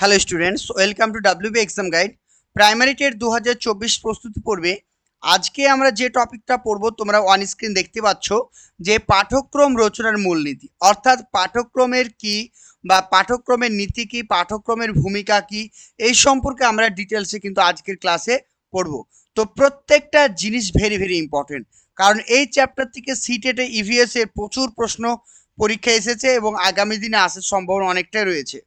Hello students welcome to WB exam guide primary TET দু হাজার চব্বিশ প্রস্তুতি পড়বে আজকে আমরা যে টপিকটা পড়ব, তোমরা অন স্ক্রিন দেখতে পাচ্ছ, যে পাঠ্যক্রম রচনার মূলনীতি। অর্থাৎ পাঠ্যক্রমের কি বা পাঠ্যক্রমের নীতি কি, পাঠ্যক্রমের ভূমিকা কি, এই সম্পর্কে আমরা ডিটেলসে কিন্তু আজকের ক্লাসে পড়ব। তো প্রত্যেকটা জিনিস ভেরি ভেরি ইম্পর্টেন্ট কারণ এই চ্যাপ্টার থেকে সিটেটে ইভিএস এর প্রচুর প্রশ্ন পরীক্ষা এসেছে এবং আগামী দিনে আসার সম্ভাবনা অনেকটাই রয়েছে।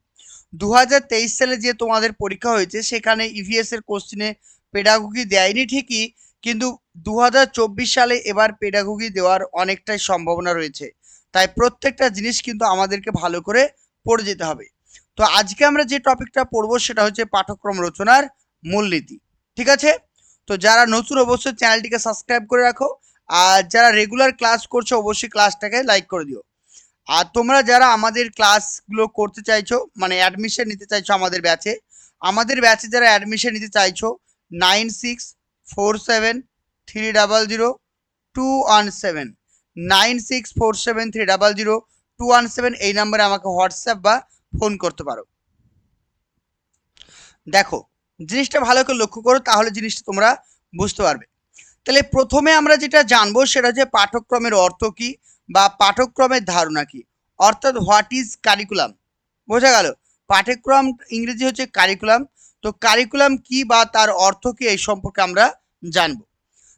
দু হাজার তেইশ সালে যে তোমাদের পরীক্ষা হয়েছে, সেখানে ইভিএস এর কোশ্চিনে পেডাগোগি দেয়নি ঠিকই, কিন্তু দু হাজার চব্বিশ সালে এবার পেডাগোগি দেওয়ার অনেকটাই সম্ভাবনা রয়েছে। তাই প্রত্যেকটা জিনিস কিন্তু আমাদেরকে ভালো করে পড়ে যেতে হবে। তো আজকে আমরা যে টপিকটা পড়ব, সেটা হচ্ছে পাঠ্যক্রম রচনার মূলনীতি। ঠিক আছে? তো যারা নতুন, অবশ্যই চ্যানেলটিকে সাবস্ক্রাইব করে রাখো, আর যারা রেগুলার ক্লাস করছ, অবশ্যই ক্লাসটাকে লাইক করে দিও। আর তোমরা যারা আমাদের ক্লাসগুলো করতে চাইছো মানে অ্যাডমিশন নিতে চাইছো আমাদের ব্যাচে আমাদের ব্যাচে যারা অ্যাডমিশন নিতে চাইছো nine six four seven three double zero two one seven nine six four seven three double zero two one seven এই নাম্বারে আমাকে হোয়াটসঅ্যাপ বা ফোন করতে পারো। দেখো, জিনিসটা ভালো করে লক্ষ্য করো, তাহলে জিনিসটা তোমরা বুঝতে পারবে। তাহলে প্রথমে আমরা যেটা জানব সেটা হচ্ছে পাঠ্যক্রমের অর্থ কী বা পাঠ্যক্রমের ধারণা কি? অর্থাৎ হোয়াট ইজ কারিকুলাম বোঝা গেল? পাঠ্যক্রম ইংরেজি হচ্ছে কারিকুলাম তো কারিকুলাম কি বা তার অর্থ কি এই সম্পর্কে আমরা জানব।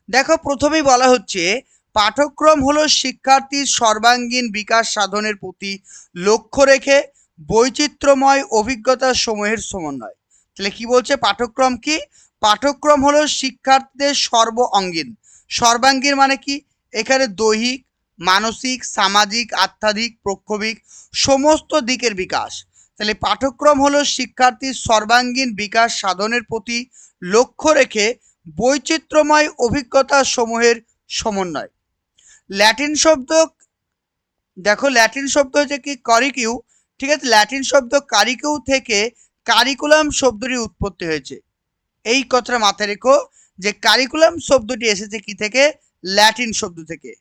দেখো, প্রথমেই বলা হচ্ছে পাঠ্যক্রম হলো শিক্ষার্থীর সর্বাঙ্গীন বিকাশ সাধনের প্রতি লক্ষ্য রেখে বৈচিত্র্যময় অভিজ্ঞতা সমূহের সমন্বয়। তাহলে কি বলছে পাঠ্যক্রম কি? পাঠ্যক্রম হলো শিক্ষার্থীদের সর্ব অঙ্গীন। সর্বাঙ্গীন মানে কি? এখানে দৈহিক, মানসিক, সামাজিক, আধ্যাত্মিক, প্রক্ষোভিক সমস্ত দিকের বিকাশ। তাহলে পাঠ্যক্রম হলো শিক্ষার্থীর সর্বাঙ্গীন বিকাশ সাধনের প্রতি লক্ষ্য রেখে বৈচিত্র্যময় অভিজ্ঞতা সমূহের সমন্বয়। ল্যাটিন শব্দ, দেখো ল্যাটিন শব্দ হচ্ছে কি? কারিকিউ। ঠিক আছে? ল্যাটিন শব্দ কারিকিউ থেকে কারিকুলাম শব্দটি উৎপত্তি হয়েছে। এই কথাটা মাথায় রেখো যে কারিকুলাম শব্দটি এসেছে কি থেকে? ল্যাটিন শব্দ থেকে।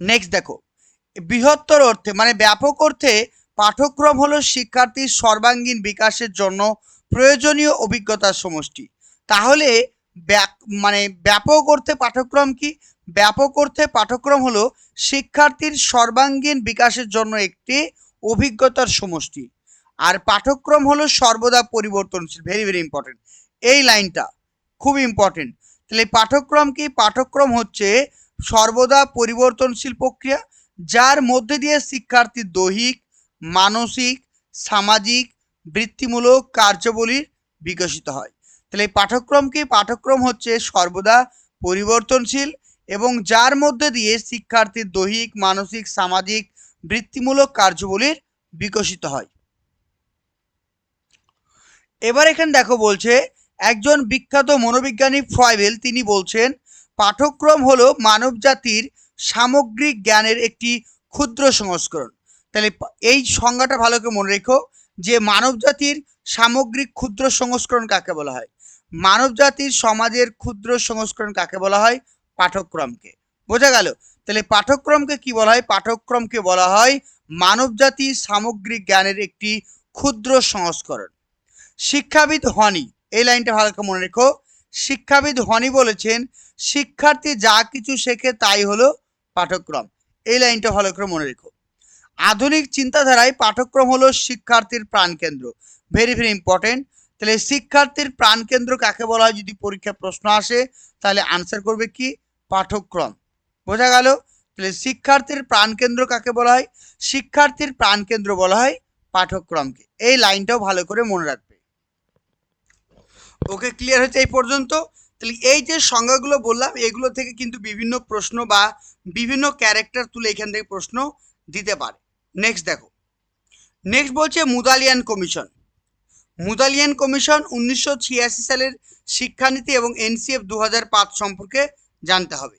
নেক্সট দেখো। বৃহত্তর অর্থে মানে ব্যাপক অর্থে পাঠ্যক্রম হলো শিক্ষার্থীর সর্বাঙ্গীন বিকাশের জন্য প্রয়োজনীয় অভিজ্ঞতার সমষ্টি। তাহলে মানে ব্যাপক অর্থে পাঠ্যক্রম কি? ব্যাপক অর্থে পাঠ্যক্রম হলো শিক্ষার্থীর সর্বাঙ্গীন বিকাশের জন্য একটি অভিজ্ঞতার সমষ্টি। আর পাঠক্রম হলো সর্বদা পরিবর্তনশীল ভেরি ভেরি ইম্পর্টেন্ট এই লাইনটা খুব ইম্পর্টেন্ট তাহলে পাঠক্রম কি? পাঠ্যক্রম হচ্ছে সর্বদা পরিবর্তনশীল প্রক্রিয়া, যার মধ্যে দিয়ে শিক্ষার্থীর দৈহিক, মানসিক, সামাজিক, বৃত্তিমূলক কার্যাবলীর বিকশিত হয়। তাহলে এই পাঠ্যক্রম কি? পাঠ্যক্রম হচ্ছে সর্বদা পরিবর্তনশীল এবং যার মধ্যে দিয়ে শিক্ষার্থীর দৈহিক, মানসিক, সামাজিক, বৃত্তিমূলক কার্যাবলীর বিকশিত হয়। এবার এখানে দেখো বলছে, একজন বিখ্যাত মনোবিজ্ঞানী ফ্রয়েবেল তিনি বলছেন, পাঠ্যক্রম হলো মানব জাতির সামগ্রিক জ্ঞানের একটি ক্ষুদ্র সংস্করণ। তাহলে এই সংজ্ঞাটা ভালো করে মনে রেখো, যে মানব জাতির সামগ্রিক ক্ষুদ্র সংস্করণ কাকে বলা হয়? মানব জাতির সমাজের ক্ষুদ্র সংস্করণ কাকে বলা হয়? পাঠ্যক্রমকে। বোঝা গেল? তাহলে পাঠ্যক্রমকে কি বলা হয়? পাঠ্যক্রমকে বলা হয় মানব জাতির সামগ্রিক জ্ঞানের একটি ক্ষুদ্র সংস্করণ। শিক্ষাবিদ হনি এই লাইনটা ভালো করে মনে রেখো। শিক্ষাবিদ হনি বলেছেন, শিক্ষার্থী যা কিছু শেখে তাই হলো পাঠ্যক্রম। এই লাইনটা ভালো করে মনে রেখো। আধুনিক চিন্তাধারায় পাঠ্যক্রম হলো শিক্ষার্থীর প্রাণকেন্দ্র। ভেরি ভেরি ইম্পর্টেন্ট তাহলে শিক্ষার্থীর প্রাণকেন্দ্র কাকে বলা হয়? যদি পরীক্ষায় প্রশ্ন আসে, তাহলে আনসার করবে কি? পাঠ্যক্রম। বোঝা গেল? তাহলে শিক্ষার্থীর প্রাণকেন্দ্র কাকে বলা হয়? শিক্ষার্থীর প্রাণকেন্দ্র বলা হয় পাঠ্যক্রমকে। এই লাইনটাও ভালো করে মনে রাখবে। ওকে ক্লিয়ার হচ্ছে এই পর্যন্ত। তাহলে এই যে সংজ্ঞাগুলো বললাম, এগুলো থেকে কিন্তু বিভিন্ন প্রশ্ন বা বিভিন্ন ক্যারেক্টার তুলে এখান থেকে প্রশ্ন দিতে পারে। নেক্সট দেখো। নেক্সট বলছে মুদালিয়ান কমিশন। মুদালিয়ান কমিশন উনিশশো ছিয়াশি সালের শিক্ষানীতি এবং এনসিএফ দু হাজার পাঁচ সম্পর্কে জানতে হবে।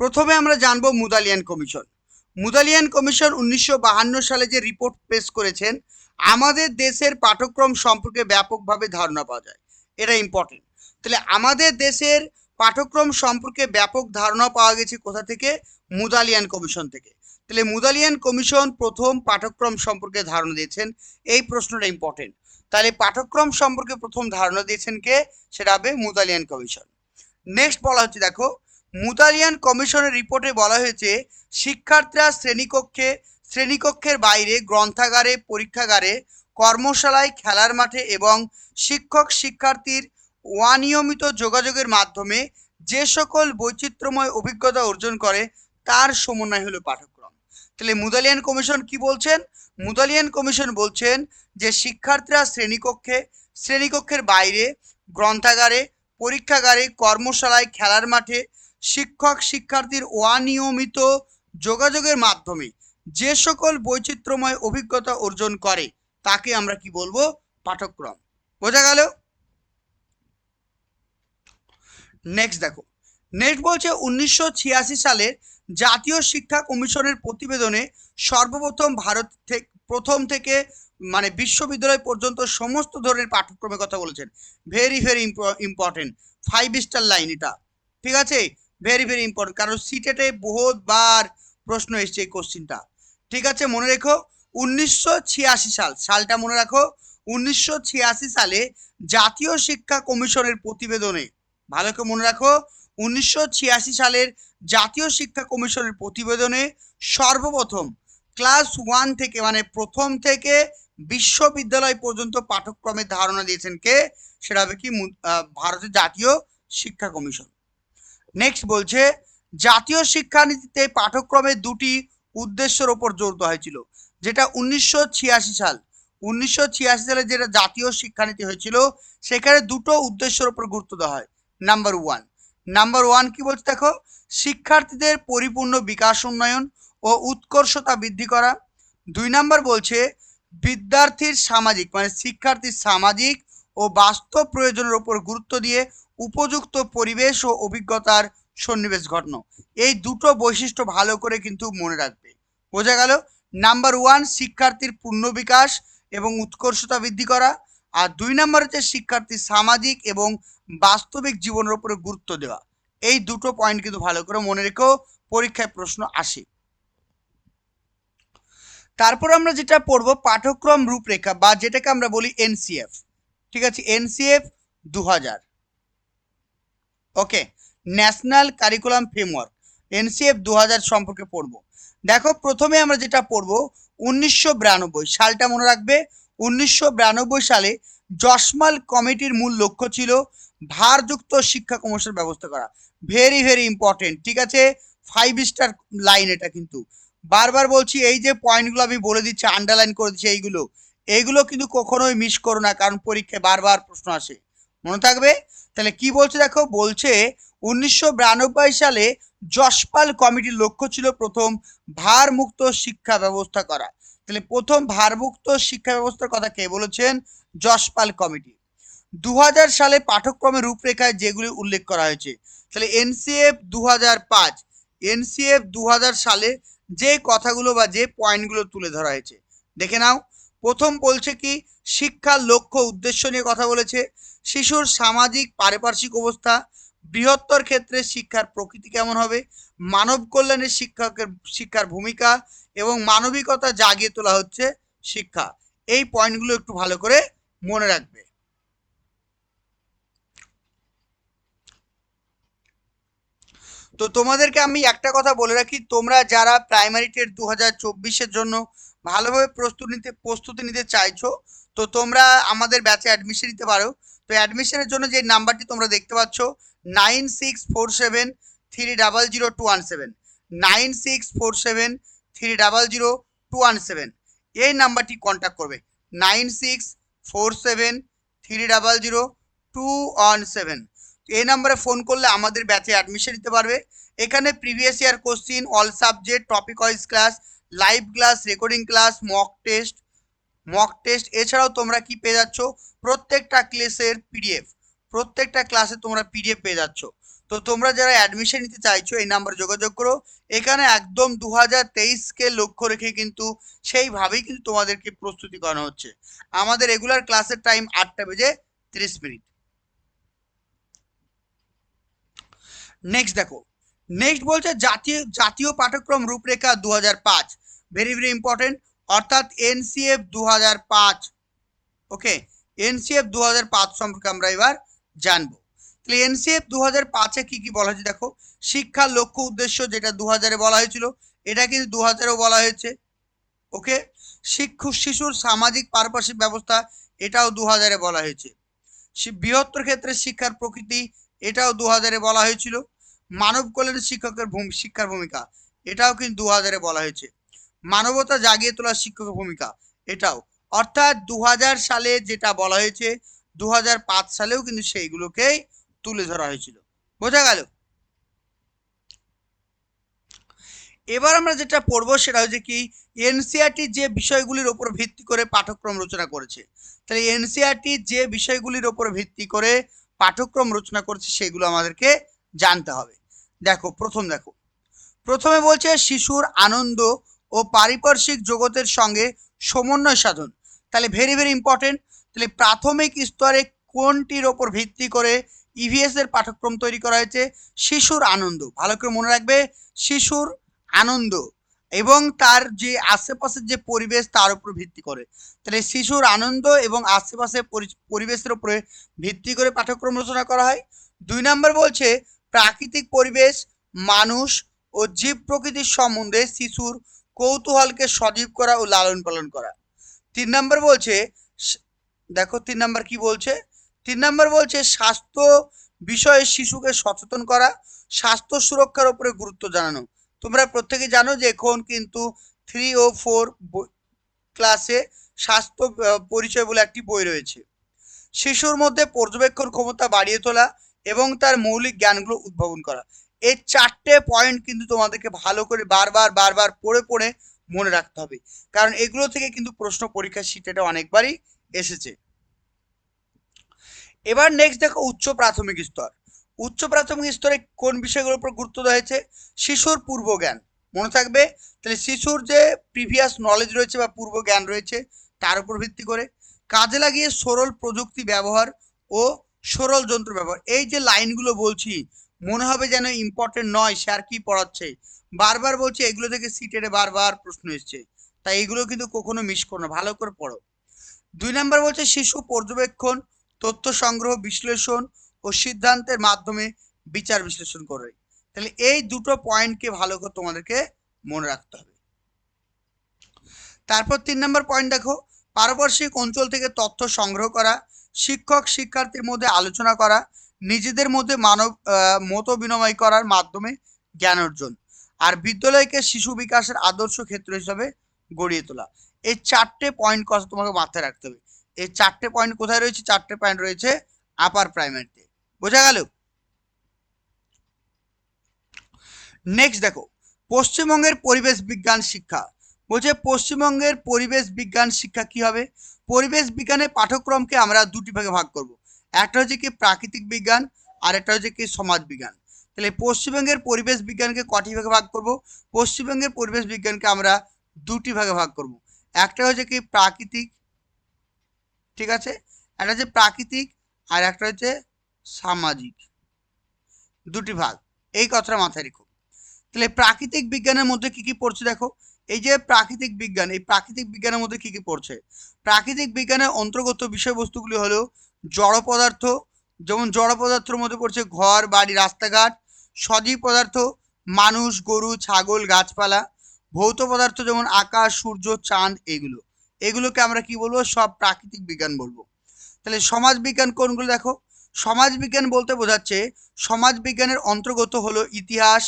প্রথমে আমরা জানব মুদালিয়ান কমিশন। মুদালিয়ান কমিশন উনিশশো সালে যে রিপোর্ট পেশ করেছেন, আমাদের দেশের পাঠ্যক্রম সম্পর্কে ব্যাপকভাবে ধারণা পাওয়া যায়। এটা ইম্পর্টেন্ট তাহলে আমাদের দেশের পাঠ্যক্রম সম্পর্কে ব্যাপক ধারণা পাওয়া গেছে কোথা থেকে? মুদালিয়ান কমিশন থেকে। তাহলে মুদালিয়ান কমিশন প্রথম পাঠ্যক্রম সম্পর্কে ধারণা দিয়েছেন, এই প্রশ্নটা ইম্পর্টেন্ট তাহলে পাঠ্যক্রম সম্পর্কে প্রথম ধারণা দিয়েছেন কে? সেটা হবে মুদালিয়ান কমিশন। নেক্সট বলা হচ্ছে, দেখো, মুদালিয়ান কমিশনের রিপোর্টে বলা হয়েছে, শিক্ষার্থীরা শ্রেণীকক্ষে, শ্রেণীকক্ষের বাইরে, গ্রন্থাগারে, পরীক্ষাগারে কর্মশালায়, খেলার মাঠে এবং শিক্ষক শিক্ষার্থীর অনিয়মিত যোগাযোগের মাধ্যমে যে সকল বৈচিত্র্যময় অভিজ্ঞতা অর্জন করে, তার সমন্বয় হলো পাঠ্যক্রম। তাহলে মুদালিয়ান কমিশন কি বলছেন? মুদালিয়ান কমিশন বলছেন যে শিক্ষার্থীরা শ্রেণীকক্ষে, শ্রেণীকক্ষের বাইরে, গ্রন্থাগারে, পরীক্ষাগারে, কর্মশালায়, খেলার মাঠে শিক্ষক শিক্ষার্থীর অনিয়মিত যোগাযোগের মাধ্যমে যে সকল বৈচিত্র্যময় অভিজ্ঞতা অর্জন করে তাকে আমরা কি বলব? পাঠক্রম। বোঝা গেল? নেক্সট দেখো। নেক্সট বলছে উনিশশো ছিয়াশি সালের জাতীয় শিক্ষা কমিশনের প্রতিবেদনে সর্বপ্রথম ভারত থেকে প্রথম থেকে মানে বিশ্ববিদ্যালয় পর্যন্ত সমস্ত ধরনের পাঠ্যক্রমের কথা বলেছেন। Very very important five star line এটা। ঠিক আছে? ভেরি ভেরি ইম্পর্টেন্ট কারণ সিটেটে বহুতবার প্রশ্ন এসছে এই কোশ্চিনটা ঠিক আছে? মনে রেখো। উনিশশো ছিয়াশি সাল, সালটা মনে রাখো, উনিশশো ছিয়াশি সালে জাতীয় শিক্ষা কমিশনের প্রতিবেদনে, ভালো করে মনে রাখো, উনিশশো ছিয়াশি সালের জাতীয় শিক্ষা কমিশনের প্রতিবেদনে সর্বপ্রথম ক্লাস ওয়ান থেকে মানে প্রথম থেকে বিশ্ববিদ্যালয় পর্যন্ত পাঠ্যক্রমের ধারণা দিয়েছেন কে? সেটা হবে কি? ভারতের জাতীয় শিক্ষা কমিশন। নেক্সট বলছে, জাতীয় শিক্ষানীতিতে পাঠ্যক্রমের দুটি উদ্দেশ্যের ওপর জোর দেওয়া হয়েছিল। যেটা উনিশশো ছিয়াশি সাল, উনিশশো ছিয়াশি সালে যেটা জাতীয় শিক্ষানীতি হয়েছিল, সেখানে দুটো উদ্দেশ্যের ওপর গুরুত্ব দেওয়া হয়। নাম্বার ওয়ান নাম্বার ওয়ান কি বলছে দেখো? শিক্ষার্থীদের পরিপূর্ণ বিকাশ উন্নয়ন ও উৎকর্ষতা বৃদ্ধি করা। দুই নাম্বার বলছে, বিদ্যার্থীর সামাজিক মানে শিক্ষার্থীর সামাজিক ও বাস্তব প্রয়োজনের ওপর গুরুত্ব দিয়ে উপযুক্ত পরিবেশ ও অভিজ্ঞতার সন্নিবেশ ঘটানো। এই দুটো বৈশিষ্ট্য ভালো করে কিন্তু মনে রাখবে। বোঝা গেল? নাম্বার ওয়ান, শিক্ষার্থীর পূর্ণ বিকাশ এবং উৎকর্ষতা বৃদ্ধি করা। আর দুই নাম্বার হচ্ছে শিক্ষার্থীর সামাজিক এবং বাস্তবিক জীবনের উপরে গুরুত্ব দেওয়া। এই দুটো পয়েন্ট কিন্তু ভালো করে মনে রেখেও পরীক্ষায় প্রশ্ন আসে। তারপর আমরা যেটা পড়ব, পাঠ্যক্রম রূপরেখা বা যেটাকে আমরা বলি এনসিএফ ঠিক আছে? এনসিএফ দু হাজার okay national curriculum framework NCF দু হাজার সম্পর্কে পড়ব। দেখো, প্রথমে আমরা যেটা পড়ব, উনিশশো সালটা মনে রাখবে। উনিশশো বিরানব্বই সালে যশমাল কমিটির মূল লক্ষ্য ছিল ভারযুক্ত শিক্ষা কমিশন ব্যবস্থা করা। ভেরি ভেরি ইম্পর্টেন্ট ঠিক আছে? ফাইভ স্টার লাইন এটা কিন্তু। বারবার বলছি, এই যে পয়েন্টগুলো আমি বলে দিচ্ছি আন্ডারলাইন করে দিচ্ছি এইগুলো এইগুলো কিন্তু কখনোই মিস করো না, কারণ পরীক্ষায় বারবার প্রশ্ন আসে। মনে থাকবে? তাহলে কি বলছে দেখো? বলছে উনিশশো বিরানব্বই সালে যশপাল কমিটির লক্ষ্য ছিল প্রথম ভারমুক্ত শিক্ষা ব্যবস্থা করা। তাহলে প্রথম ভারমুক্ত শিক্ষা ব্যবস্থার কথা কে বলেছেন? যশপাল কমিটি। দু হাজার সালে পাঠ্যক্রমের রূপরেখায় যেগুলি উল্লেখ করা হয়েছে, তাহলে এনসিএফ দু পাঁচ, এনসিএফ দু হাজার সালে যে কথাগুলো বা যে পয়েন্টগুলো তুলে ধরা হয়েছে, দেখে নাও। প্রথম বলছে কি, শিক্ষার লক্ষ্য, উদ্দেশ্য নিয়ে কথা বলেছে, শিশুর সামাজিক, পারিপার্শ্বিক অবস্থা বৃহত্তর ক্ষেত্রে শিক্ষার প্রকৃতি কেমন হবে? মানব কল্যাণে শিক্ষকের, শিক্ষার ভূমিকা এবং মানবিকতা জাগিয়ে তোলা হচ্ছে শিক্ষা। এই পয়েন্টগুলো একটু ভালো করে মনে রাখবে। তো তোমাদেরকে আমি একটা কথা বলে রাখি, তোমরা যারা প্রাইমারি টেট দু হাজার চব্বিশের জন্য ভালোভাবে প্রস্তুতি নিতে প্রস্তুতি নিতে চাইছো, তো তোমরা আমাদের ব্যাচে অ্যাডমিশন নিতে পারো। তো অ্যাডমিশনের জন্য যে নাম্বারটি তোমরা দেখতে পাচ্ছ nine six four seven three double zero two one seven nine six four seven three double zero two one seven এই নাম্বারটি কন্ট্যাক্ট করবে। Nine six four seven three double zero two one seven এই নাম্বারে phone করলে আমাদের ব্যাচে admission নিতে পারবে। এখানে previous year question all subject topic wise class live class recording class mock test mock test এছাড়াও তোমরা কি পেয়ে যাচ্ছ? প্রত্যেকটা ক্লাসের পিডিএফ প্রত্যেকটা ক্লাসে তোমরা পিডিএফ পেয়ে যাচ্ছ। তো তোমরা যারা অ্যাডমিশন নিতে চাইছো, এই নাম্বারে যোগাযোগ করো। এখানে একদম দু হাজার তেইশকে লক্ষ্য রেখে কিন্তু সেইভাবেই কিন্তু তোমাদেরকে প্রস্তুতি করানো হচ্ছে। আমাদের রেগুলার ক্লাসের টাইম আটটা বেজে তিরিশ মিনিট। নেক্সট দেখো। নেক্সট বলছে জাতীয় জাতীয় পাঠ্যক্রম রূপরেখা দু হাজার পাঁচ। ভেরি ভেরি ইম্পর্টেন্ট অর্থাৎ এনসিএফ দু হাজার পাঁচ। ওকে এনসিএফ দু হাজার পাঁচ সম্পর্কে আমরা এবার জানব। তাহলে এনসিএফ দু হাজার পাঁচে কী কী বলা হয়েছে? দেখো শিক্ষার লক্ষ্য উদ্দেশ্য যেটা দু হাজারে বলা হয়েছিল, এটা কিন্তু দু হাজারেও বলা হয়েছে। ওকে শিক্ষু, শিশুর সামাজিক পারিপার্শ্বিক ব্যবস্থা, এটাও দু হাজারে বলা হয়েছে। বৃহত্তর ক্ষেত্রে শিক্ষার প্রকৃতি, এটাও দু হাজারে বলা হয়েছিল। মানব কল্যাণ শিক্ষকের ভূমি, শিক্ষার ভূমিকা, এটাও কিন্তু দু হাজারে বলা হয়েছে। মানবতা জাগিয়ে তোলার শিক্ষকের ভূমিকা, এটাও। অর্থাৎ দু হাজার সালে যেটা বলা হয়েছে দু হাজার পাঁচ সালেও কিন্তু সেইগুলোকেই তুলে ধরা হয়েছিল। বোঝা গেল? এবার আমরা যেটা পড়ব সেটা হচ্ছে কি এনসিআরটি যে বিষয়গুলির ওপর ভিত্তি করে পাঠ্যক্রম রচনা করেছে, তাহলে এনসিআরটি যে বিষয়গুলির ওপর ভিত্তি করে পাঠ্যক্রম রচনা করেছে সেগুলো আমাদেরকে জানতে হবে। দেখো, প্রথম দেখো। প্রথমে বলছে শিশুর আনন্দ ও পারিপার্শ্বিক জগতের সঙ্গে সমন্বয় সাধন। তাহলে ভেরি ভেরি ইম্পর্টেন্ট তাহলে প্রাথমিক স্তরে কোনটির ওপর ভিত্তি করে ইভিএস এর পাঠ্যক্রম তৈরি করা হয়েছে? শিশুর আনন্দ। ভালো করে মনে রাখবে, শিশুর আনন্দ এবং তার যে আশেপাশের যে পরিবেশ তার উপর ভিত্তি করে। তাহলে শিশুর আনন্দ এবং আশেপাশের পরি- পরিবেশের উপরে ভিত্তি করে পাঠ্যক্রম রচনা করা হয়। দুই নম্বর বলছে, প্রাকৃতিক পরিবেশ, মানুষ ও জীব প্রকৃতির সম্বন্ধে শিশুর কৌতূহলকে সজীব করা ও লালন পালন করা। তিন নম্বর বলছে দেখো তিন নম্বর কি বলছে? তিন নম্বর বলছে, স্বাস্থ্য বিষয়ে শিশুকে সচেতন করা, স্বাস্থ্য সুরক্ষার উপরে গুরুত্ব জানানো। তোমরা প্রত্যেকে জানো যে এখন কিন্তু থ্রি ও ফোর ক্লাসে স্বাস্থ্য পরিচয় বলে একটি বই রয়েছে। শিশুর মধ্যে পর্যবেক্ষণ ক্ষমতা বাড়িয়ে তোলা এবং তার মৌলিক জ্ঞানগুলো উদ্ভাবন করা। এই চারটে পয়েন্ট কিন্তু তোমাদেরকে ভালো করে বারবার বারবার পড়ে পড়ে মনে রাখতে হবে। কারণ এগুলো থেকে কিন্তু প্রশ্ন পরীক্ষার শীটটা অনেকবারই এসেছে। এবার নেক্সট দেখো উচ্চ প্রাথমিক স্তর। উচ্চ প্রাথমিক স্তরে কোন বিষয়গুলোর উপর গুরুত্ব দেওয়া হয়েছে? শিশুর পূর্ব জ্ঞান। মনে থাকবে? তাহলে শিশুর যে প্রিভিয়াস নলেজ রয়েছে বা পূর্ব জ্ঞান রয়েছে, তার উপর ভিত্তি করে কাজে লাগিয়ে সরল প্রযুক্তি ব্যবহার ও সরল যন্ত্র ব্যবহার। এই যে লাইনগুলো বলছি মনে হবে যেন ইম্পর্টেন্ট নয় স্যার কি পড়াচ্ছে। বারবার বলছে, এগুলো থেকে সিটেরে বারবার প্রশ্ন এসছে। তাই এগুলো কিন্তু কখনো মিস করো না, ভালো করে পড়ো। দুই নম্বর বলছে, শিশু পর্যবেক্ষণ, তথ্য সংগ্রহ, বিশ্লেষণ ও সিদ্ধান্তের মাধ্যমে বিচার বিশ্লেষণ করে। তাহলে এই দুটো পয়েন্টকে ভালো করে তোমাদেরকে মনে রাখতে হবে। তারপর তিন নম্বর পয়েন্ট দেখো, পারপার্শ্বিক অঞ্চল থেকে তথ্য সংগ্রহ করা শিক্ষক শিক্ষার্থীর মধ্যে আলোচনা করা নিজেদের মধ্যে মানব মত বিনিময় করার মাধ্যমে জ্ঞান অর্জন আর বিদ্যালয়কে শিশু বিকাশের আদর্শ ক্ষেত্র হিসাবে গড়িয়ে তোলা। এই চারটে পয়েন্ট কথা তোমাকে মাথায় রাখতে হবে। এই চারটে পয়েন্ট কোথায় রয়েছে? চারটে পয়েন্ট রয়েছে আপার প্রাইমারিতে বোঝা গেল? নেক্সট দেখো, পশ্চিমবঙ্গের পরিবেশ বিজ্ঞান শিক্ষা। বলছে পশ্চিমবঙ্গের পরিবেশ বিজ্ঞান শিক্ষা কি হবে? পরিবেশ বিজ্ঞানের পাঠ্যক্রমকে আমরা দুটি ভাগে ভাগ করব। একটা হচ্ছে কি প্রাকৃতিক বিজ্ঞান, আর একটা হচ্ছে কি সমাজ বিজ্ঞান। তাহলে পশ্চিমবঙ্গের পরিবেশ বিজ্ঞানকে কটি ভাগে ভাগ করব? পশ্চিমবঙ্গের পরিবেশ বিজ্ঞানকে আমরা দুটি ভাগে ভাগ করব। একটা হচ্ছে কি প্রাকৃতিক, ঠিক আছে? একটা হচ্ছে প্রাকৃতিক, আর একটা হচ্ছে সামাজিক। দুটি ভাগ, এই কথাটা মাথায় রেখো। তাহলে প্রাকৃতিক বিজ্ঞানের মধ্যে কি কি পড়ছে দেখো? এই যে প্রাকৃতিক বিজ্ঞান, এই প্রাকৃতিক বিজ্ঞানের মধ্যে কি কি পড়ছে? প্রাকৃতিক বিজ্ঞানের অন্তর্গত বিষয়বস্তুগুলি হলো জড় পদার্থ, যেমন জড় পদার্থের মধ্যে পড়ছে ঘর, বাড়ি, রাস্তাঘাট, সজীব পদার্থ, মানুষ, গরু, ছাগল, গাছপালা, ভৌত পদার্থ যেমন আকাশ, সূর্য, চাঁদ, এগুলো। এগুলোকে আমরা কি বলব? সব প্রাকৃতিক বিজ্ঞান বলব। তাহলে সমাজ বিজ্ঞান কোনগুলো দেখো? সমাজ বিজ্ঞান বলতে বোঝাচ্ছে সমাজ বিজ্ঞানের অন্তর্গত হলো ইতিহাস,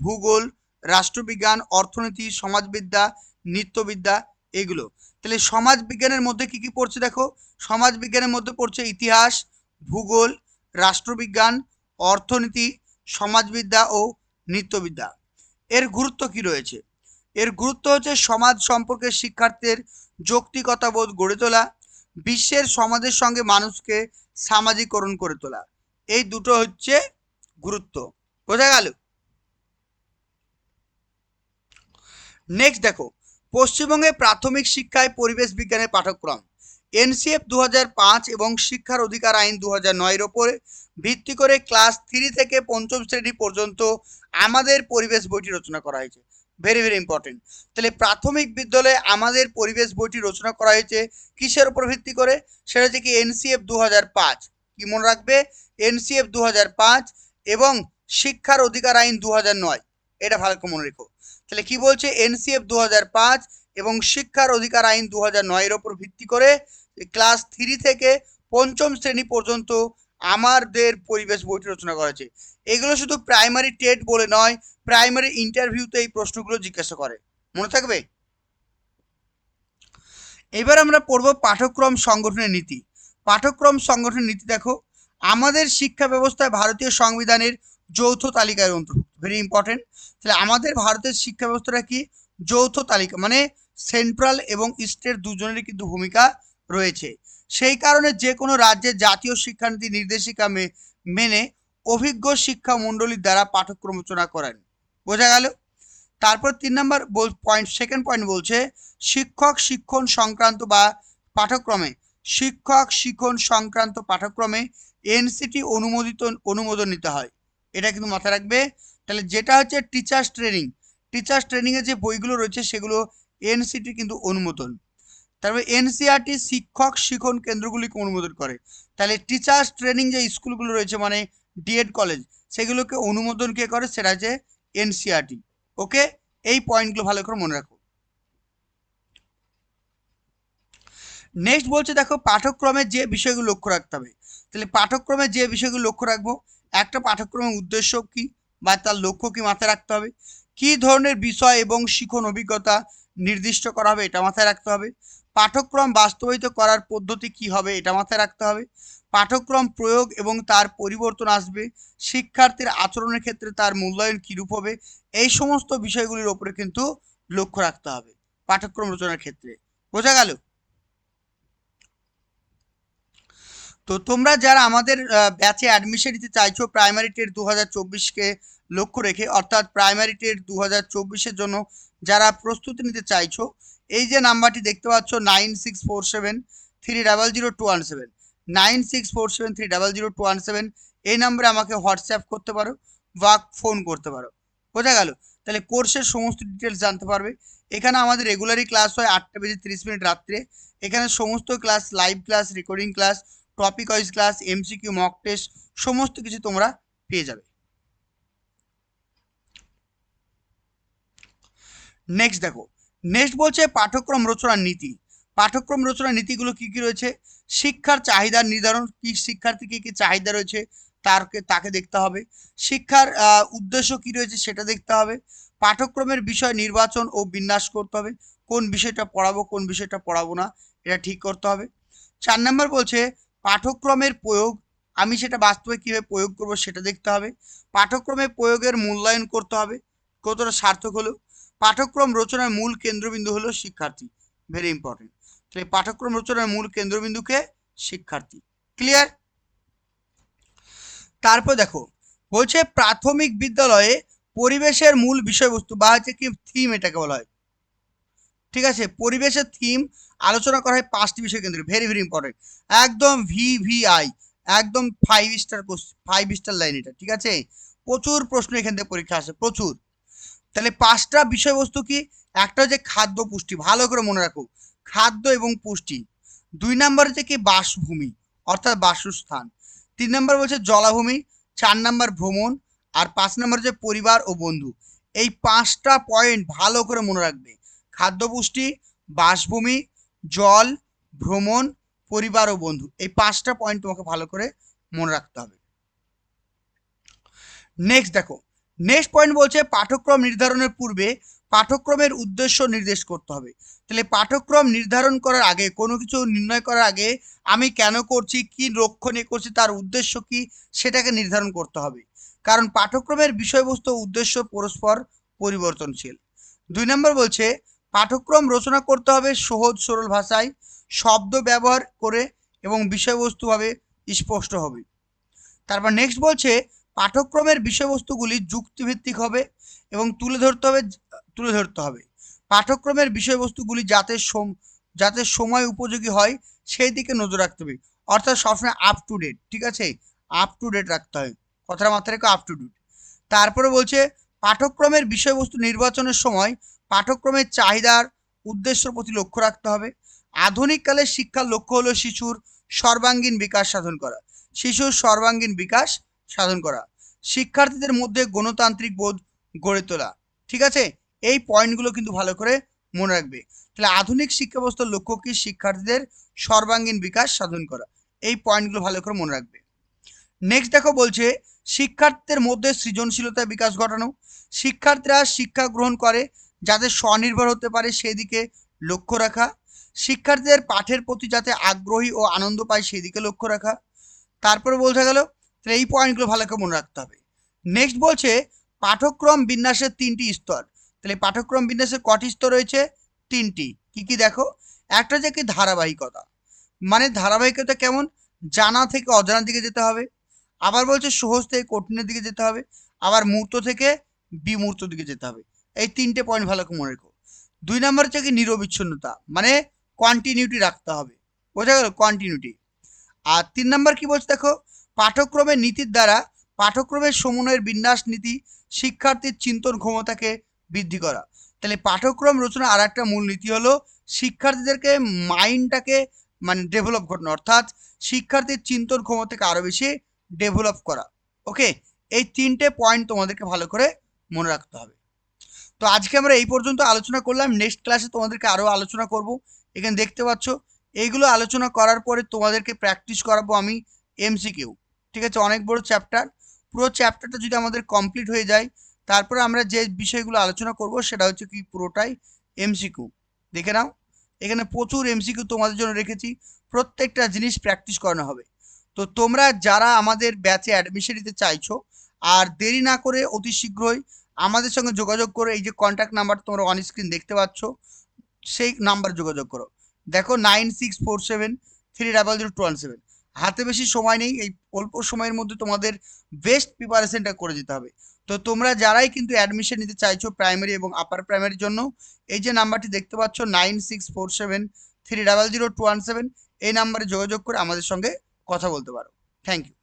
ভূগোল, রাষ্ট্রবিজ্ঞান, অর্থনীতি, সমাজবিদ্যা, নৃত্যবিদ্যা, এগুলো। তাহলে সমাজ বিজ্ঞানের মধ্যে কি কি পড়ছে দেখো? সমাজ বিজ্ঞানের মধ্যে পড়ছে ইতিহাস, ভূগোল, রাষ্ট্রবিজ্ঞান, অর্থনীতি, সমাজবিদ্যা ও নৃত্যবিদ্যা। এর গুরুত্ব কি রয়েছে? এর গুরুত্ব হচ্ছে সমাজ সম্পর্কে শিক্ষার্থীর যৌক্তিকতা বোধ গড়ে তোলা, বিশ্বের সমাজের সঙ্গে মানুষকে সামাজিকরণ করে তোলা। এই দুটো হচ্ছে গুরুত্ব। বোঝা গেল? নেক্সট দেখো পশ্চিমবঙ্গে প্রাথমিক শিক্ষায় পরিবেশ বিজ্ঞানের পাঠ্যক্রম। এনসিএফ দু পাঁচ এবং শিক্ষার অধিকার আইন দু হাজার নয়ের ওপরে ভিত্তি করে ক্লাস থ্রি থেকে পঞ্চম শ্রেণি পর্যন্ত আমাদের পরিবেশ বইটি রচনা করা হয়েছে। ভেরি ভেরি ইম্পর্টেন্ট তাহলে প্রাথমিক বিদ্যালয়ে আমাদের পরিবেশ বইটি রচনা করা হয়েছে কিসের উপর ভিত্তি করে? সেটা হচ্ছে কি এনসিএফ দু পাঁচ। কি মনে রাখবে? এনসিএফ দু পাঁচ এবং শিক্ষার অধিকার আইন দু নয়। এটা ভালো মনে রেখো। তাহলে কি বলছে? এনসিএফ দু এবং শিক্ষার অধিকার আইন দু হাজার নয়ের ওপর ভিত্তি করে ক্লাস থ্রি থেকে পঞ্চম শ্রেণি পর্যন্ত আমাদের পরিবেশ বইটি রচনা করেছে। এগুলো শুধু প্রাইমারি টেট বলে নয় প্রাইমারি ইন্টারভিউতে এই প্রশ্নগুলো জিজ্ঞাসা করে। মনে থাকবে? এবার আমরা পড়ব পাঠ্যক্রম সংগঠনের নীতি। পাঠ্যক্রম সংগঠনের নীতি দেখো, আমাদের শিক্ষা ব্যবস্থায় ভারতীয় সংবিধানের যৌথ তালিকায় অন্তর্ভুক্ত। ভেরি ইম্পর্টেন্ট তাহলে আমাদের ভারতের শিক্ষা ব্যবস্থাটা কি? যৌথ তালিকা মানে সেন্ট্রাল এবং স্টেট দুজনেরই কিন্তু ভূমিকা রয়েছে। সেই কারণে যে কোনো রাজ্যের জাতীয় শিক্ষানীতি নির্দেশিকা মেনে অভিজ্ঞ শিক্ষা মণ্ডলীর দ্বারা পাঠ্যক্রম রচনা করেন। বোঝা গেল? তারপর তিন নম্বর পয়েন্ট সেকেন্ড পয়েন্ট বলছে, শিক্ষক শিক্ষণ সংক্রান্ত বা পাঠ্যক্রমে, শিক্ষক শিক্ষণ সংক্রান্ত পাঠ্যক্রমে এনসিটি অনুমোদিত, অনুমোদন নিতে হয়। এটা কিন্তু মাথায় রাখবে। তাহলে যেটা হচ্ছে টিচার্স ট্রেনিং টিচার্স ট্রেনিংয়ে যে বইগুলো রয়েছে সেগুলো এনসিটি কিন্তু অনুমোদন। তারপরে এনসিআরটি শিক্ষক শিক্ষণ কেন্দ্রগুলিকে অনুমোদন করে। তাহলে টিচার্স ট্রেনিং যে স্কুলগুলো রয়েছে মানে ডিএড কলেজ সেগুলোকে অনুমোদন কে করে? সেটা হচ্ছে এনসিআরটি ওকে এই পয়েন্টগুলো ভালো করে মনে রাখো। নেক্সট বলছে দেখো পাঠ্যক্রমে যে বিষয়গুলো লক্ষ্য রাখতে হবে। তাহলে পাঠ্যক্রমে যে বিষয়গুলো লক্ষ্য রাখব, একটা পাঠ্যক্রমের উদ্দেশ্য কি? বা তার লক্ষ্য কি মাথায় রাখতে হবে? কি ধরনের বিষয় এবং শিখন অভিজ্ঞতা নির্দিষ্ট করা হবে এটা মাথায় রাখতে হবে? পাঠ্যক্রম বাস্তবায়িত করার পদ্ধতি কি হবে এটা মাথায় রাখতে হবে? পাঠ্যক্রম প্রয়োগ এবং তার পরিবর্তন আসবে? শিক্ষার্থীর আচরণের ক্ষেত্রে তার মূল্যায়ন কীরূপ হবে? এই সমস্ত বিষয়গুলির ওপরে কিন্তু লক্ষ্য রাখতে হবে পাঠ্যক্রম রচনার ক্ষেত্রে। বোঝা গেল? তো তোমরা যারা আমাদের ব্যাচে অ্যাডমিশন নিতে চাইছো প্রাইমারি টেট দু হাজার চব্বিশকে লক্ষ্য রেখে, অর্থাৎ প্রাইমারি টেট দু হাজার জন্য যারা প্রস্তুতি নিতে চাইছো, এই যে নাম্বারটি দেখতে পাচ্ছ nine six four seven three double zero two one seven nine six four seven three double zero two one seven এই নাম্বারে আমাকে হোয়াটসঅ্যাপ করতে পারো বা ফোন করতে পারো। বোঝা গেল? তাহলে কোর্সের সমস্ত ডিটেলস জানতে পারবে। এখানে আমাদের রেগুলারই ক্লাস হয় আটটা বেজে তিরিশ মিনিট রাত্রে। এখানে সমস্ত class live class recording class topic wise class MCQ mock test সমস্ত কিছু তোমরা পেয়ে যাবে। নেক্সট দেখো। নেক্সট বলছে পাঠ্যক্রম রচনার নীতি। পাঠ্যক্রম রচনার নীতিগুলো কি কি রয়েছে? শিক্ষার চাহিদা নির্ধারণ। কি শিক্ষার্থী কী কী চাহিদা রয়েছে? তারকে, তাকে দেখতে হবে। শিক্ষার উদ্দেশ্য কি রয়েছে সেটা দেখতে হবে। পাঠ্যক্রমের বিষয় নির্বাচন ও বিন্যাস করতে হবে। কোন বিষয়টা পড়াবো, কোন বিষয়টা পড়াবো না, এটা ঠিক করতে হবে। চার নম্বর বলছে পাঠ্যক্রমের প্রয়োগ। আমি সেটা বাস্তবে কীভাবে প্রয়োগ করব সেটা দেখতে হবে। পাঠ্যক্রমে প্রয়োগের মূল্যায়ন করতে হবে। কতটা সার্থক হলো? পাঠ্যক্রম রচনার মূল কেন্দ্রবিন্দু হলো শিক্ষার্থী ভেরি ইম্পর্টেন্ট তাহলে পাঠ্যক্রম রচনার মূল কেন্দ্রবিন্দুকে শিক্ষার্থী। ক্লিয়ার তারপর দেখো, বলছে প্রাথমিক বিদ্যালয়ে পরিবেশের মূল বিষয়বস্তু বা হচ্ছে কি থিম এটাকে বলা হয়। ঠিক আছে? পরিবেশের থিম আলোচনা করা হয় পাঁচটি বিষয় কেন্দ্রে ভেরি ভেরি ইম্পর্টেন্ট একদম ভি ভি আই একদম five star five star line এটা, ঠিক আছে? প্রচুর প্রশ্ন এখান থেকে পরীক্ষা আসে, প্রচুর। তাহলে পাঁচটা বিষয়বস্তু কি? একটা হচ্ছে খাদ্য পুষ্টি, ভালো করে মনে রাখো। খাদ্য এবং পুষ্টি। দুই নম্বর হচ্ছে কি? বাসভূমি, অর্থাৎ বাসস্থান। তিন নম্বর বলছে জলাভূমি, চার নম্বর ভ্রমণ, আর পাঁচ নম্বর হচ্ছে পরিবার ও বন্ধু। এই পাঁচটা পয়েন্ট ভালো করে মনে রাখবে। খাদ্য পুষ্টি, বাসভূমি, জল, ভ্রমণ, পরিবার ও বন্ধু। এই পাঁচটা পয়েন্ট তোমাকে ভালো করে মনে রাখতে হবে। নেক্সট দেখো নেক্সট পয়েন্ট বলছে পাঠ্যক্রম নির্ধারণের পূর্বে পাঠ্যক্রমের উদ্দেশ্য নির্দেশ করতে হবে। তাহলে পাঠ্যক্রম নির্ধারণ করার আগে, কোনো কিছু নির্ণয় করার আগে আমি কেন করছি, কি লক্ষ্য নিয়ে করছি, তার উদ্দেশ্য কি, সেটাকে নির্ধারণ করতে হবে। কারণ পাঠ্যক্রমের বিষয়বস্তু উদ্দেশ্য পরস্পর পরিবর্তনশীল। দুই নম্বর বলছে, পাঠ্যক্রম রচনা করতে হবে সহজ, সরল ভাষায়, শব্দ ব্যবহার করে এবং বিষয়বস্তুভাবে স্পষ্ট হবে। তারপর নেক্সট বলছে পাঠ্যক্রমের বিষয়বস্তুগুলি যুক্তিভিত্তিক হবে এবং তুলে ধরতে হবে, তুলে ধরতে হবে। পাঠ্যক্রমের বিষয়বস্তুগুলি যাতে যাতে সময় উপযোগী হয়, সেই দিকে নজর রাখতে হবে। অর্থাৎ সবসময় আপ টু ডেট ঠিক আছে? আপ টু ডেট রাখতে হয়। কথাটা মাথায় রেখো আপ টু ডেট তারপরে বলছে, পাঠ্যক্রমের বিষয়বস্তু নির্বাচনের সময় পাঠ্যক্রমের চাহিদার উদ্দেশ্যের প্রতি লক্ষ্য রাখতে হবে। আধুনিককালে শিক্ষার লক্ষ্য হলো শিশুর সর্বাঙ্গীন বিকাশ সাধন করা। শিশুর সর্বাঙ্গীন বিকাশ সাধন করা। শিক্ষার্থীদের মধ্যে গণতান্ত্রিক বোধ গড়ে তোলা। ঠিক আছে? এই পয়েন্টগুলো কিন্তু ভালো করে মনে রাখবে। তাহলে আধুনিক শিক্ষা ব্যবস্থার লক্ষ্য কি? শিক্ষার্থীদের সর্বাঙ্গীন বিকাশ সাধন করা। এই পয়েন্টগুলো ভালো করে মনে রাখবে। নেক্সট দেখো বলছে, শিক্ষার্থীদের মধ্যে সৃজনশীলতা বিকাশ ঘটানো। শিক্ষার্থীরা শিক্ষা গ্রহণ করে যাতে স্বনির্ভর হতে পারে সেদিকে লক্ষ্য রাখা। শিক্ষার্থীদের পাঠের প্রতি যাতে আগ্রহী ও আনন্দ পায় সেদিকে লক্ষ্য রাখা। তারপরে বলতে গেল তাহলে এই পয়েন্টগুলো ভালো করে মনে রাখতে হবে। নেক্সট বলছে পাঠ্যক্রম বিন্যাসের তিনটি স্তর। তাহলে পাঠ্যক্রম বিন্যাসের কটি স্তর রয়েছে? তিনটি। কি কি দেখো? একটা হচ্ছে কি ধারাবাহিকতা। মানে ধারাবাহিকতা কেমন? জানা থেকে অজানার দিকে যেতে হবে। আবার বলছে সহজ থেকে কঠিনের দিকে যেতে হবে। আবার মূর্ত থেকে বিমূর্ত দিকে যেতে হবে। এই তিনটে পয়েন্ট ভালো করে মনে রেখো। দুই নম্বর হচ্ছে কি নিরবিচ্ছিন্নতা। মানে কন্টিনিউটি রাখতে হবে। বোঝা গেল? কন্টিনিউটি আর তিন নম্বর কি বলছে দেখো? পাঠ্যক্রমের নীতির দ্বারা পাঠ্যক্রমের সমন্বয়ের বিন্যাস নীতি শিক্ষার্থীর চিন্তন ক্ষমতাকে বৃদ্ধি করা। তাহলে পাঠ্যক্রম রচনা আর একটা মূল নীতি হলো শিক্ষার্থীদেরকে মাইন্ডটাকে মানে ডেভেলপ করানো অর্থাৎ শিক্ষার্থীর চিন্তন ক্ষমতাকে আরও বেশি ডেভেলপ করা। ওকে? এই তিনটে পয়েন্ট তোমাদেরকে ভালো করে মনে রাখতে হবে। তো আজকে আমরা এই পর্যন্ত আলোচনা করলাম। নেক্সট ক্লাসে তোমাদেরকে আরও আলোচনা করব। এখানে দেখতে পাচ্ছ এইগুলো আলোচনা করার পরে তোমাদেরকে প্র্যাকটিস করাবো আমি এমসিকিউ। ঠিক আছে, অনেক বড় চ্যাপ্টার পুরো চ্যাপ্টারটা যদি আমাদের কমপ্লিট হয়ে যায়, তারপরে আমরা যে বিষয়গুলো আলোচনা করব, সেটা হচ্ছে কি পুরোটাই এমসিকিউ দেখে নাও, এখানে প্রচুর এমসিকিউ তোমাদের জন্য রেখেছি, প্রত্যেকটা জিনিস প্র্যাকটিস করানো হবে। তো তোমরা যারা আমাদের ব্যাচে অ্যাডমিশন নিতে চাইছো, আর দেরি না করে অতি শীঘ্রই আমাদের সঙ্গে যোগাযোগ করে, এই যে কন্ট্যাক্ট নাম্বার তোমরা অন স্ক্রিন দেখতে পাচ্ছ, সেই নাম্বার যোগাযোগ করো। দেখো nine six four seven three double zero two one seven হাতে বেশি সময় নেই, এই অল্প সময়ের মধ্যে তোমাদের বেস্ট প্রিপারেশনটা করে যেতে হবে। তো তোমরা যারাই কিন্তু অ্যাডমিশন নিতে চাইছো প্রাইমারি এবং আপার প্রাইমারির জন্য, এই যে নাম্বারটি দেখতে পাচ্ছ nine six four seven three double zero two one seven এই নাম্বারে যোগাযোগ করে আমাদের সঙ্গে কথা বলতে পারো। Thank you